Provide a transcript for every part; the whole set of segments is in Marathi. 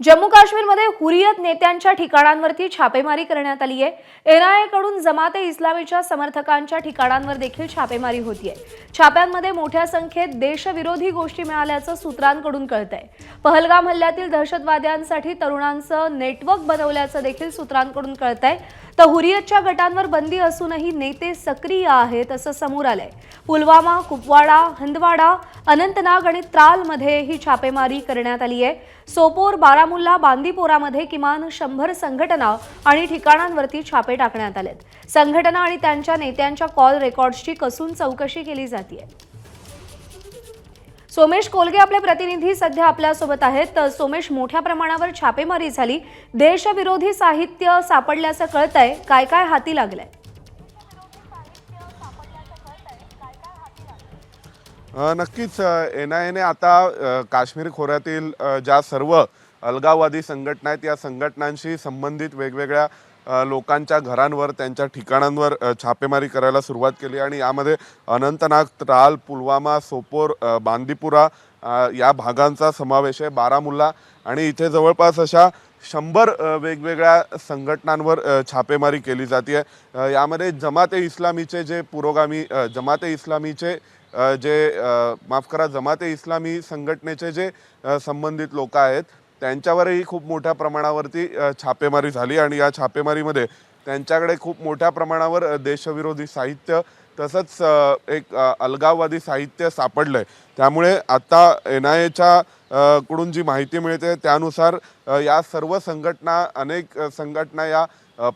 जम्मू काश्मीरमध्ये हुरियत नेत्यांच्या ठिकाणांवरती छापेमारी करण्यात आली आहे. एनआयए कडून जमाते इस्लामीच्या समर्थकांच्या ठिकाणांवर देखील छापेमारी होतीये. छाप्यांमध्ये मोठ्या संख्येत देशविरोधी गोष्टी मिळाल्याचं सूत्रांकडून कळतंय. पहलगाम हल्ल्यातील दहशतवाद्यांसाठी तरुणांचं नेटवर्क बनवल्याचं देखील सूत्रांकडून कळतंय. तर हुरियतच्या गटांवर बंदी असूनही नेते सक्रिय आहेत असं समोर आलंय. पुलवामा कुपवाडा हंदवाडा अनंतनाग आणि त्रालमध्ये ही छापेमारी करण्यात आली आहे. सोपोर बारामुल्ला बांदीपोरामध्ये किमान शंभर संघटना आणि ठिकाणांवरती छापे टाकण्यात आलेत. संघटना आणि त्यांच्या नेत्यांच्या कॉल रेकॉर्ड्सची कसून चौकशी केली जाते सोमेश कोलगे आपले प्रतिनिधी सध्या आपल्यासोबत आहेत. तर सोमेश मोठ्या प्रमाणावर छापेमारी झाली. देशविरोधी साहित्य सापडल्याचं कळतंय. काय काय हाती लागलंय? नक्कीच एन आय एने आता काश्मीर खोऱ्यातील ज्या सर्व अलगाववादी संघटना आहेत या संघटनांशी संबंधित वेगवेगळ्या लोकांच्या घरांवर त्यांच्या ठिकाणांवर छापेमारी करायला सुरुवात केली आणि यामध्ये अनंतनाग त्राल पुलवामा सोपोर बांदीपुरा या भागांचा समावेश आहे बारामुल्ला आणि इथे जवळपास अशा शंभर वेगवेगळ्या संघटनांवर छापेमारी केली जाते यामध्ये जमाते इस्लामीचे जे पुरोगामी जमाते इस्लामीचे जे माफ करा जमाते इस्लामी संघटनेचे जे संबंधित लोक आहेत त्यांच्यावरही खूप मोठ्या प्रमाणावरती छापेमारी झाली आणि या छापेमारीमध्ये त्यांच्याकडे खूप मोठ्या प्रमाणावर देशविरोधी साहित्य तसंच एक अलगाववादी साहित्य सापडलंय. त्यामुळे आता एन आय एच्या कडून जी माहिती मिळते त्यानुसार या सर्व संघटना अनेक संघटना या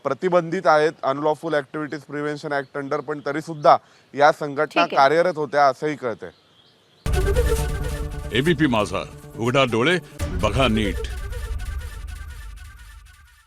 प्रतिबंधित आहेत. Unlawful activities prevention act under पण तरी सुद्धा या संघटना आहे. कार्यरत होत्या असंही कळतंय. एबीपी माझा. उघडा डोळे बघा नीट.